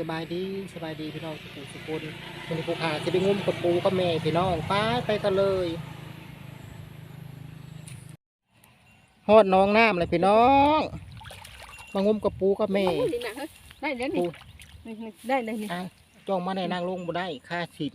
สบายดีสบายดีพี่น้องสุขุสุกุลวันนี้ผู้ขาจะไปงุ้มกับปูกับแม่พี่น้องไปไปกันเลยฮอดน้องน้ำเลยพี่น้องมางุ้มกับปูกับแม่โอ้ยนี่นะเฮ้ยได้แล้วนี่นี่นี่ได้เลยนี่อะจ้องมาในนางลงบ่ได้ค่าสิน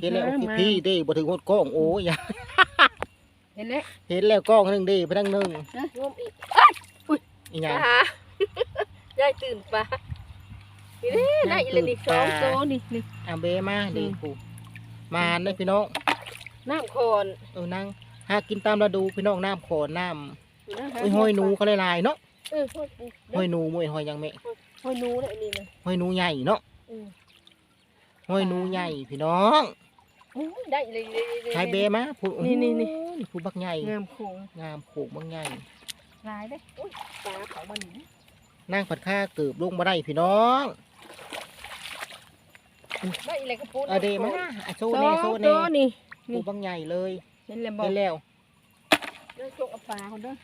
เห็นแล้วโอเคพี่เด้บ่ถึงหดกล้องโอ้ยอย่าเห็นแล้วเห็นแล้วกล้องหนึงเด้ไปทางหนึงนะงมอีกอีหยังปลาได้ตื่นปลา นี่เด้ได้อีกเลยนี่สองโตวนี่นี่อาเบมาเด้อืมปูมาเลยพี่น้องน้ำโคนเออนั่งหากินตามฤดูพี่น้องน้ำขอน้ำอยู่นะโอ้ยห้อยหนูก็หลายๆเนาะเออห้อยปูห้อยหนูมวยห้อยหยังแม่ห้อยหนูเลยนี่นะห้อยหนูใหญ่เนาะเออห้อยหนูใหญ่พี่น้องโอ้ยได้เลยเลยเลยใช้เบมาผู้นี่นี่นี่ผู้บักใหญ่งามโคงงามโขกบักใหญ่ลายได้โอ้ยปลาเขามันนี่นั่งผัดข้าเกือบลงมาได้พี่น้อง ได้อีกเลยกระปูเอาเดมาอะโซสอเน่งโซโตเน่วนี่ผู้บักใหญ่เลยเห็นแล้วบอเห็กนแล้วได้โชคเอาปลาคนเด้อ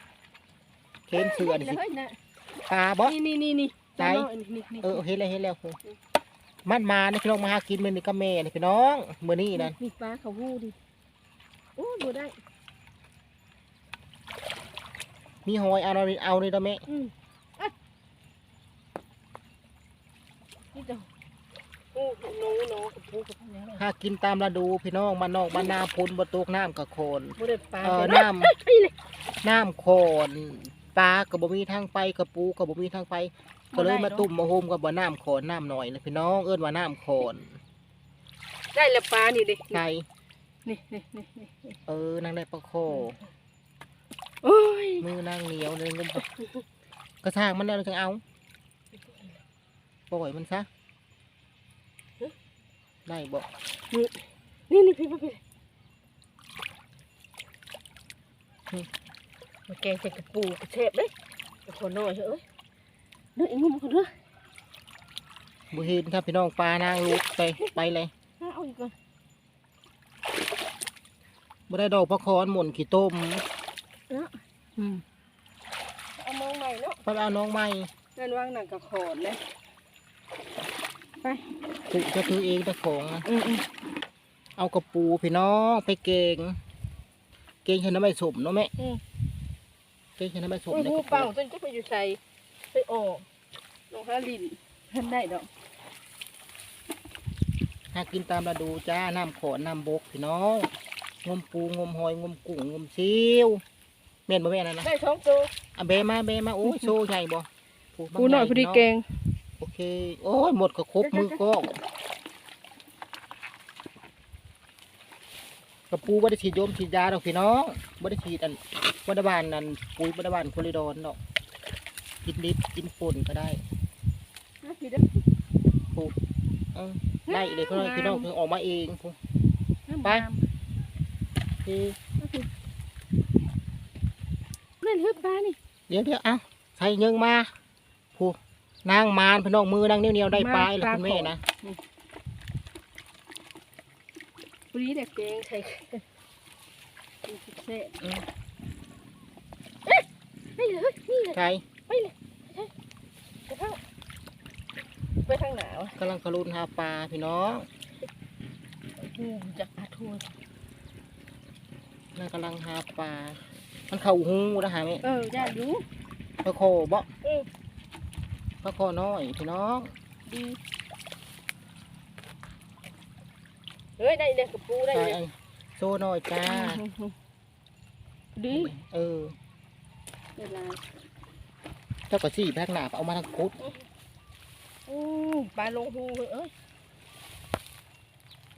เข็นเสือดิสิเฮ้ยนะปลาบ่นี่นี่นี่นี่ไหนตัวน้อยนี่นี่เออเห็นแล้วเห็นแล้วครูมันมาเนี่ยพี่น้องมาหากินมื้อนี้กับแม่นี่พี่น้องมื้อนี้นั่นนี่ปลาเขาหู้ดิโอ้ดูได้มีหอยเอาเอาเอาเลยเด้อแม่อืมอะนี่เจ้าโอ้ หนูหนูกับปูกับพวกนี้เลยหากินตามฤดูพี่น้องบ้านนอกบ้านนาพุนบ่ตกน้ำกะโคนบ่ได้ปลาเออน้ำน้ำโขนปลากับบ่มีทางไปกระปูกับบ่มีทางไป ก็เลยมาตุ่มมาโฮมกับบ่น้ำโขนน้ำหน่อยนะพี่น้องเอิ้นว่าน้ำโขนได้และปลานี่ดิไงนี่นี่นี่นี่เออนางได้ปลาโค โอ้ยมือนางเหนียวเลยงมกระทางมันแล้วเราจะเอาปล่อยมันซะ ได้บ่นี่นี่พี่พี่พี่มาแกงใส่กระปูกระเทบเด้กระโคนน้อยเถอะเอ้ยเด้ออีงุ้มคนเด้อบ่เห็นถ้าพี่น้องปลานางลุกไปไปเลยเอาอีกก่อนบ่ได้ดอกปลาคอนหม่นขี้ต้มอืมเอามองใหม่เนาะไปเอาน้องใหม่นั่นวางหนังกระโคนเลยไป ถือจะถือเองแต่ของนะอืมอืมเอากระปูพี่น้องไปเกง เกงชนะไม่สมเนาะแม่อืม เกงชนะไม่สมโอ้ยในหูกระเป่าปูจนก็ไปอยู่ใส่ไปออกลงฮาลินท่านได้ดอกหากินตามฤดูจ้าน้ำขอนน้ำบกพี่น้องงมปูงมหอยงมกุ้งงมซิวเม่นบ่แม่นนั่นนะได้ท้องตัวอะเบมาเบมาโอ้ยโชว์ใหญ่บ่โบางกูหน่อยใญ่พอดีเนาะแกงโอเค โอ้ยหมดก็ครบมือกล้องกระปูบ่ได้ฉีดโยมฉีดยาดอกพี่น้องบ่ได้ฉีดอันบ่ได้บานนั่นปุ๋ยบ่ได้บานโคลิดอนดอกกินดิบกินป่นก็ได้นะพี่เด้อเออได้เลยพี่น้องพี่น้องเพิ่งออกมาเองพูไปคือนั่นเฮือปลานี่เดี๋ยวเดี๋ยวเอาใส่ยิงมาผู้ นางมารพี่น้องมือนางเนียวๆได้ปลายแล้วคุณแม่นะพอดีแต่แกงใส่เสร็จอืมนี่เลยนี่เลยใช่ไปเลยไปทางไปทางหนาวกำลังกระลุนหาปลาพี่น้องหูจากปลาทูนางกำลังหาปลา มันเข่าหูนะฮะแม่เออได้รู้ปลาโคบ่ เออปลาโคน้อยพี่น้องดีเฮ้ยได้เลยกระปูได้ใช่เลยโซ่น้อยจ้าดีเออเวลาเจ้าก็สี่แพ็กหนาเอามาทางคุดอู้ปลาลงหูเอ้ย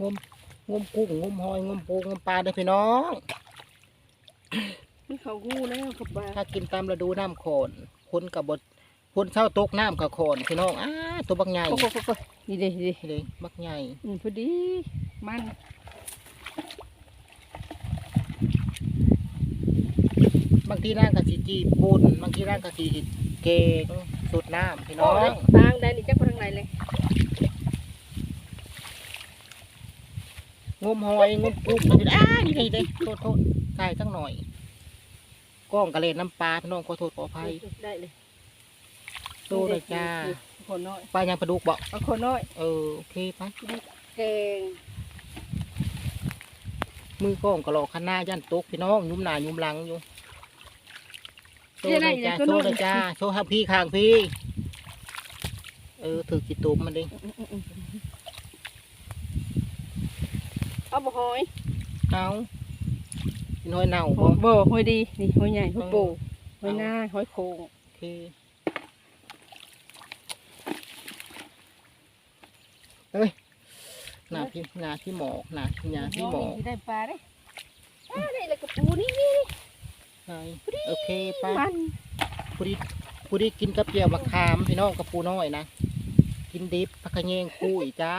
งมงมกุ้งงมหอยงมปูงมปลาเด้อพี่น้องมันเขาหูแล้วกับปลาถ้ากินตามฤดูน้ำโขนคนกับบด คนเช่าตกน้ำกับโขนพี่น้องอ้าตัวบักใหญ่โอ้โหโอ้โหดีดีดีเลยบักใหญ่อืมพอดีมันบางทีร่างกะสีจีปุนบางทีร่างกะสีเกงสุดน้ำพี่น้โอ้องยทางได้นี่จักไปทางไหนเลยงมหอยงมกุ้งมันจะอ้านี่นี่เด้โทษโทษใส่สักหน่อยกล้องกระเลนน้ำปลาพี่น้องขอโทษขออภัยได้เลย โตเลยจ้าโโคน้อยปลายังปลาดุกบ่ปลาโคน้อยเออโอเคไปแกงมือกล้องกระโหลกข้างหน้ายันตกพี่น้องยุ่มหน้ายุ่มหลังอยู่โชว์เลยจ้าโชว์เลยจ้าโชว์ครับพี่ข้างพี่ เออถือกี่ตุ่มมันดิเอาบ่หอยเอากินหอยเน่าหบ่อยบ่หอยดีนี่หอยใหญ่หอยโป่งหอยนาหอยโขงโอเค เฮ้ยหน้าพี่หน้าพี่หมอกหน้าพี่หน้าพี่หมอกได้ปลาได้อ้าวนี่แหละกระปูนี่นี่ใช่โอเคไปมันผู้ดีผู้ดีกินกับเจียวมะขามพี่น้องกับปูน้อยนะกินดิบผักกระเยงคุยจ้า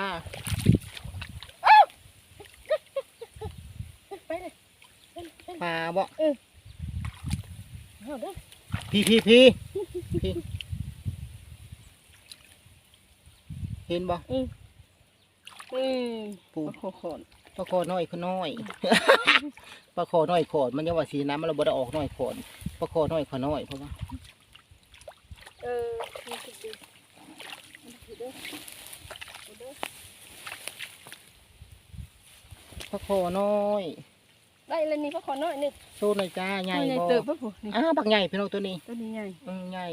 ไปเลยปลาบ่เอาเด้อพี่พี่พี่พี่เห็นบ่อืม ปูปลาโคขอนปลาคอน้อยขน้อยปลาคอน้อยขอดมันยังว่าสีน้ำมันเราบ่ได้ออกน้อยขอดปลาคอน้อยขอน้อยเพราะว่าเออนี่สิดีนี่เด้อเอาเด้อปลาคอน้อยได้เลยนี่ปลาโคน้อยนี่โซนหน่อยจ้าใหญ่ตัวใหญ่บ่เติบปะผู้นี่อ้าบักใหญ่พี่น้องตัวนี้ตัวนี้ใหญ่อืมใหญ่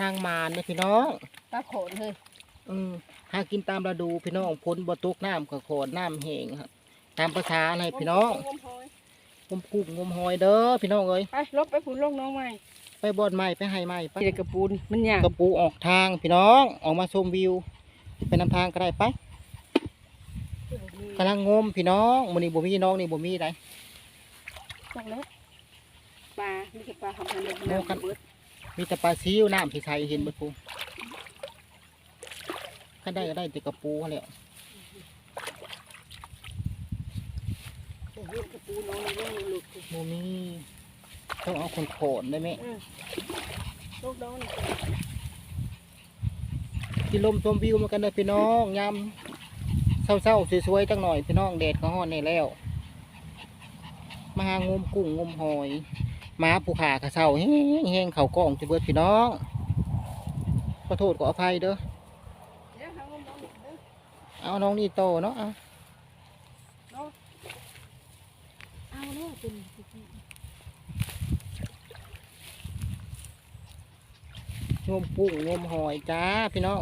นางมารเนี่ยพี่น้องปลาโขนเลยอืม หากินตามฤดูพี่น้องพ้นบ่ตกน้ำก็ขอดน้ำแห้งครับตามภาษาในพี่น้องงมหอยงมกุ้งงมหอยเด้อพี่น้องเอ้ยไปลบไปผุนลงน้องใหม่ไปบ่อนใหม่ไปให้ใหม่ไปที่กระปูนมันยากกระปูออกทางพี่น้องออกมาชมวิวไปนำทางก็ได้ไปกำลังงมพี่น้องมื้อนี้บ่มีน้องนี่บ่มีได้จังแล้วปลานี่คือปลาทำพันธุ์เล็กโอ้ครับมีแต่ปลาซิวน้ำที่ใสเห็นเบิด พูก็ได้ก็ได้แต่กระปูนั่นแหละโอ้โหกระปูน้องนี่ลูกหลุดสิบ่มีต้องเอาคนโขนได้ไหมเออลูกน้องนี่ที่ลมชมวิวมากันเด้อพี่น้องยามเศร้าๆสวยๆจังหน่อยพี่น้องแดดก็ฮ้อนนี่แล้วมาหางมกุ้งงมหอยหมาผู้ขากระเศร้าแห้งๆเขากล้องจะเบิดพี่น้องขอโทษขออภัยเด้อ เดี๋ยวหางมน้องนี่เด้อ เอาน้องนี่โตเนาะเอาน้องเอาแล้วเป็นสิบงมกุ้งงมหอยจ้าพี่น้อง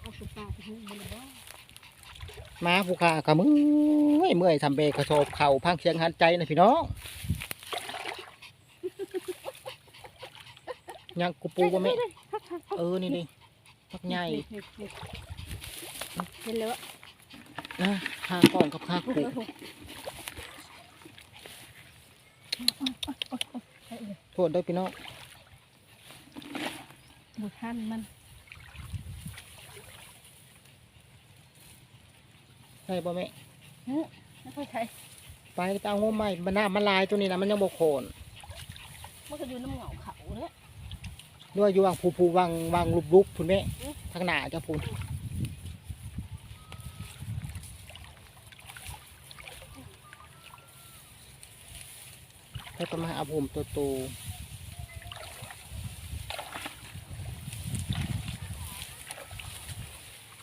เอาสุปลาไปให้มันบ่หมาผู้ขากระมือยเมื่อยทำเบกระสอบเข่าพังเสียงหันใจนะพี่น้องยังกูปูบ่แม่เออนี่ดิพักใหญ่เห็นแล้ว นะข้ากล้องกับข้ากูโทษด้วยพี่น้องบุท่านมันใช่บ่แม่ไม่ค่อยใช่ไปไปเอางมใหม่มันน้ามันลายตัวนี้นะมันยังบ่โคนมันก็อยู่น้ำเหงาเขาเนี่ยด้วยอยู่วางผูผูวางวางลุบลุกพุ่นแม่อืมทางหน้าเจ้าพุ่น ให้ประมาณเอาผมตัวโต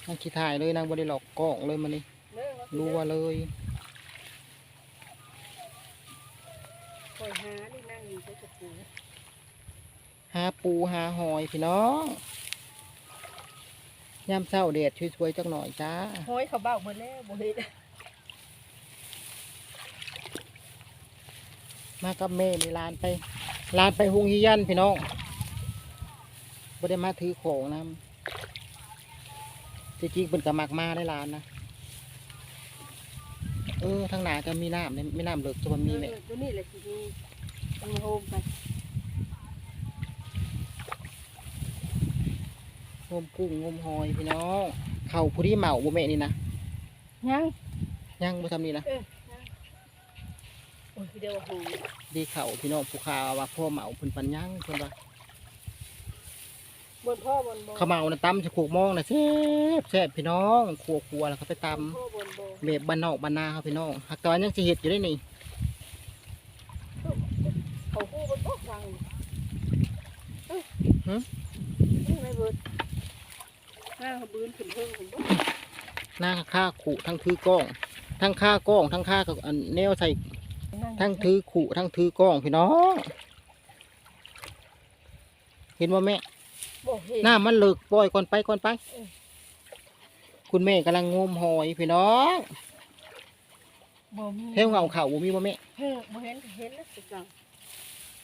นางขี้ถ่ายเลยนางบริหลอกกล้องเลยมันนี่รัวเลยคอยหานี่นั่งอยู่ใช้กระปูหาปูหาหอยพี่น้องยามเช้าแดดช่วยๆจักหน่อยจ้าห้อยเขาเบ้าหมดแล้วบ่เห็น มากับแม่ในร้านไปร้านไปหุงฮิยันพี่น้องบ่ได้มาถือของนำจริงๆเป็นกระมักมาได้ร้านนะเออทางหนาจะมีน้ำเนี่ยไม่น้ำเลิกจะมันมีไหมตัวนี้แหละสิมีมันโฮมไปงมกุ้งงมหอยพี่น้องเข่าผู้ที่เหมาบ่แม่นี่นะยังยังบ่ทำนี่นะ เออโอ้ยเดี๋ยวโหดีเข่าพี่น้องผู้ขาว่าพ่อเหมาเพิ่นปันยังเพิ่นว่าบนพ่อบนบ่เขาวเหมานะตำจะขูกมองนะแซ่บแซ่บพี่น้องครัวครัวแล้วเขาไปตำพ่อบนบ่แบบบ้านนอกบ้านนาครับพี่น้องหักตอนยังสิเห็ดอยู่ได้นี่เขาคู่บนบ่ฟังหึนี่ไงเบิดห้าเขาบืนขึ้นเพิ่งผมบ่หน้าค่าขู่ทั้งถือกล้อง ทั้งค่ากล้องทั้งค่ากับอันแนวใส่ ทั้งถือขู่ทั้งถือกล้องพี่น้องเห็นว่าแม่บ่เห็นหน้ามันเลิกปล่อยก่อนไปก่อนไปเออคุณแม่กำลังงมหอยพี่น้องบ่มีเทวเงาเข่าบ่มีบ่แม่เฮ้ยบ่เห็นเห็นแล้วสิจัง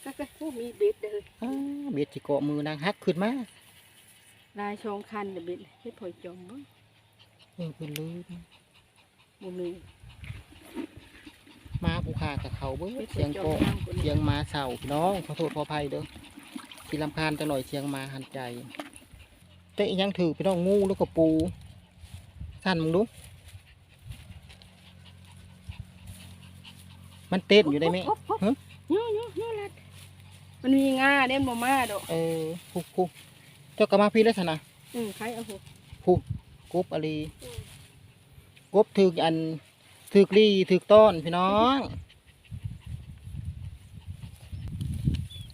ก็ก็ผู้มีเบ็ดเด้ออ้าเบ็ดจิเกาะมือนางฮักขึ้นมาลายชองคันเด้อเบ็ดเฮ็ดพอยจอมบ่เออเป็นลืมบ่มีมา ผู้ขากับเขาเบิ้เฮ็ดพเสียงโกงเสียงมาเสาพี่น้องขอโทษขออภัยเด้อที่ลำคาญจังหน่อยเสียงมาหันใจแต่อีหยังถือพี่น้องงูแล้วก็ปูสั่นมึงดูมันเต้นอยู่ได้ไหมพบพบฮะย่อย่อย่อลัดมันมีงาเด่นบ่มาดอกเออผู้ผู้เจ้ากลับมาพี่แล้วสนะอืมใครเอาหูผู้กบอะไรกบถืออัน ถือกลีถือกต้อนพี่น้อง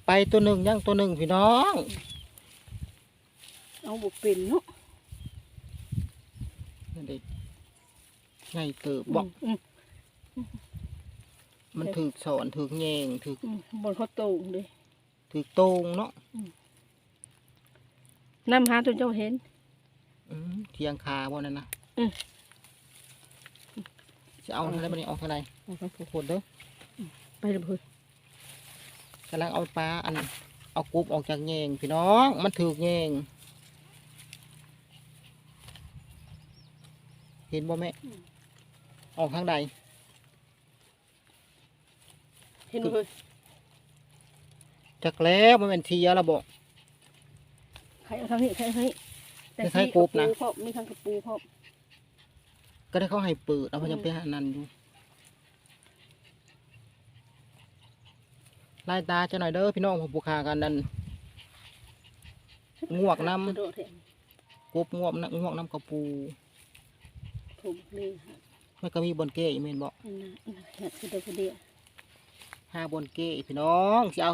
ไปตัวหนึ่งยังตัวหนึ่งพี่น้อง เอาบ่เป็นเนาะนั่นเด็กไงเติบบอกอืมมันถือสอนถือแยงถืออืมบนเขาโต่งเด้ถือโตงเนาะน้ำหาตัวเจ้าเห็นอืมเทียงคาบ่นั่นนะอืม จะเอาอะไรบันนี้เอาเท่าไหร่ทุกคนเด้อไปเลยเพิ่นกำลังเอาปลาอันเอากบออกจากแยงพี่น้องมันถือแยงเห็นบ่แม่ออกทางใดเห็นบ่เพิ่นจักแล้วมันเป็นเทียแล้วบอกใครเอาทางนี้ใครเอาทางนี้แต่ไม่ใช่ที่กบนะเพราะมีทางกระปูเพราะ ก็ได้เขาให้เปิดเอาไปยังไปหานันอยู่ไล่ตาจะหน่อยเด้อพี่น้องผมผูกขากันนั่นงวกน้ำกระโดดเห็นกบงวกน้ำงวกน้ำกระปูผมนี่ฮะมันก็มีบนเก้อีเมนบอกอันนั้นอันนั้นเห็ดกระโดดกระเดียห้าบนเก้พี่น้องเจ้า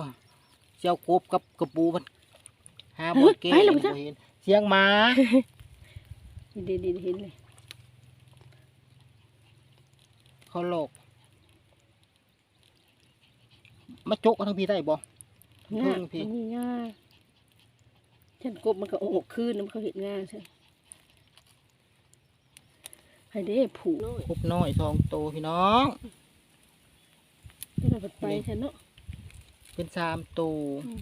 เจ้ากบกับกระปูมันห้าบนเก้ไปแล้วบ่จ้ะเห็นเสียงหมาเด็ดเด็ดเห็นเลย เขาหลอกมาจกเอาทั้งพี่ได้บ่ง่าเพิ่งพี่มันมีง่าฉันกบมันก็โอกคืนน้ำเขาเห็นง่าใช่ให้ได้ผูกน้อยกบน้อยสองโตวพี่น้องก็เราไปฉันเนาะเป็นสามตัวอืม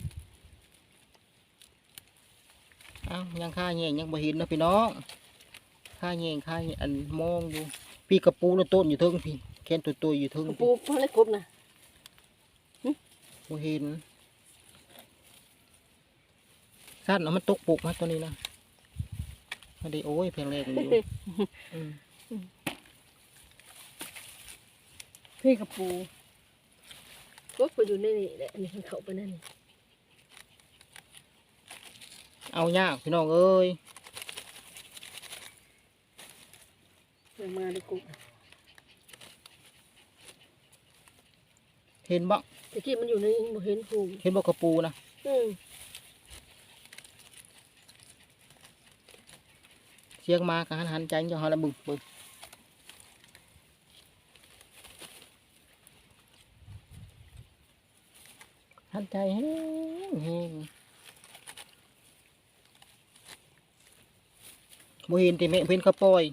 อ้าวยังค่าแยงยังบ่เห็นเนาะพี่น้องค่าแยงค่าแยงอันมองอยู่ พี่กระปูน่ะต้นอยู่เทิงพี่แขนตัวตัวๆอยู่เทิงกระพี่ปูเพราะอะไรกบนะบ่เห็นสั้นเอามันตกปุกมาตัวนี้นะมาดีโอ้ยเพลงแรงอยู่อืมพี่กระปูกบไปอยู่ในนี่แหละอันนี้มันเข้าไปนั่นนี่เอายากพี่น้องเอ้ย เอามาเลยกบเห็นบ่ตะกี้มันอยู่ในนี่บ่เห็นผูเห็นบ่กระปูนะอืมเสียงมากันหันใจจะหาละบึกบึกหันใจแห้งแห้งบ่เห็นติแม่เพิ่นเขาปล่อย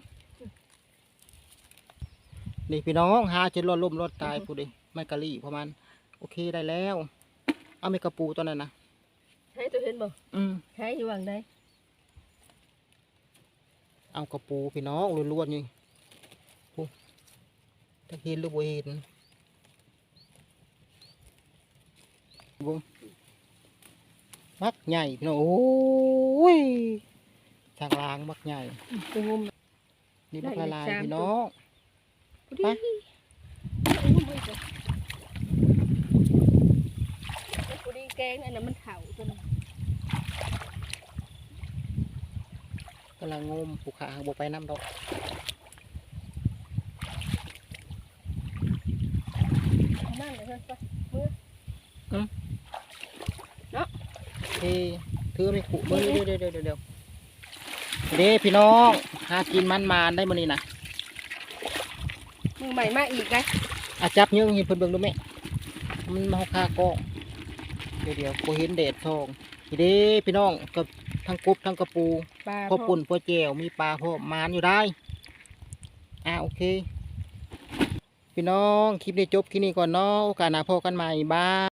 นี่พี่น้องหาจนรอดล่มรอดตายผู้ใดไม่กะลี่ประมาณโอเคได้แล้ว เอาไม่กระปูตัวนั้นนะให้ตัวเห็นบ่อืมให้อยู่วางใดเอากระปูพี่น้องล้วนๆนี่โอ้ตะเห็นหรือบ่เห็นบุ้มมักใหญ่พี่น้องโอ้ยทางลางมักใหญ่ไปงมนี่มักได้ละอีกลายสามพี่ตัวน้องพอดี ไปพอดีแกงอันนั้นมันเถาตัวนั้นกำลังงมผูขาบกไปน้ำดอกนั่นเลยเฮ้ยไปโอเคถือไม่ขู่เดี๋ยวเดี๋ยวเดี๋ยวเดี๋ยวเดี๋ยวเด้พี่น้องหากินมันมานได้มื้อนี้นะ มือใหม่มาอีกไงอาจับเยอะเห็นเพิ่นเบิ่งดูแม่มันมาคากล้องเดี๋ยวเดี๋ยวบ่เห็นแดดทองนี่เด้พี่น้องกับทั้งกบทั้งกระปูปลาพ่อปุ่นพ่อแจวมีปลาพ่อมานอยู่ได้อ่าโอเค พี่น้องคลิปนี้จบที่นี่ก่อนเนาะโอกาสหน้าพอกันใหม่บ้าย